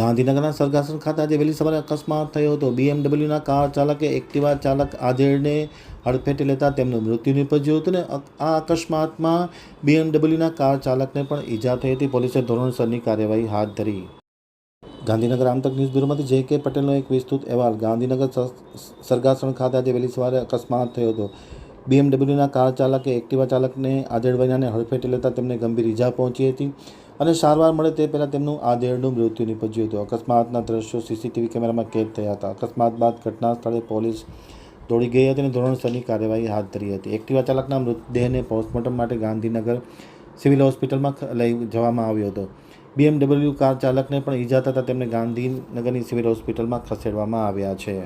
ગાંધીનગરના સરગાસન ખાતે આજે વહેલી સવારે અકસ્માત થયો હતો. બીએમડબલ્યુના કાર ચાલકે, એક્ટિવા ચાલક આધેડને હડફેટે લેતા તેમનું મૃત્યુ નીપજ્યું હતું ને આ અકસ્માતમાં બીએમડબલ્યુના કાર ચાલકને પણ ઈજા થઈ હતી. પોલીસે ધોરણસરની કાર્યવાહી હાથ ધરી. ગાંધીનગર આમતક ન્યૂઝ બ્યુરોમાંથી જે કે પટેલનો એક વિસ્તૃત અહેવાલ. ગાંધીનગર સરગાસણ ખાતે આજે વહેલી સવારે અકસ્માત થયો હતો. બીએમડબલ્યુના કાર ચાલકે, એક્ટિવા ચાલકને આધેડવૈયાને હડફેટે લેતા તેમને ગંભીર ઈજા પહોંચી હતી. અને સારવાર મળે તે પહેલાં તેમનું આધેડનું મૃત્યુ નીપજ્યું હતું. અકસ્માતના દ્રશ્યો સીસીટીવી કેમેરામાં કેદ થયા હતા. અકસ્માત બાદ ઘટના સ્થળે પોલીસ દોડી ગઈ હતી અને ધોરણસરની કાર્યવાહી હાથ ધરી હતી. એક્ટિવા ચાલકના મૃતદેહને પોસ્ટમોર્ટમ માટે ગાંધીનગર સિવિલ હોસ્પિટલમાં લઈ જવામાં આવ્યો હતો. બીએમડબલ્યુ કાર ચાલકને પણ ઈજા થતાં તેમને ગાંધીનગરની સિવિલ હોસ્પિટલમાં ખસેડવામાં આવ્યા છે.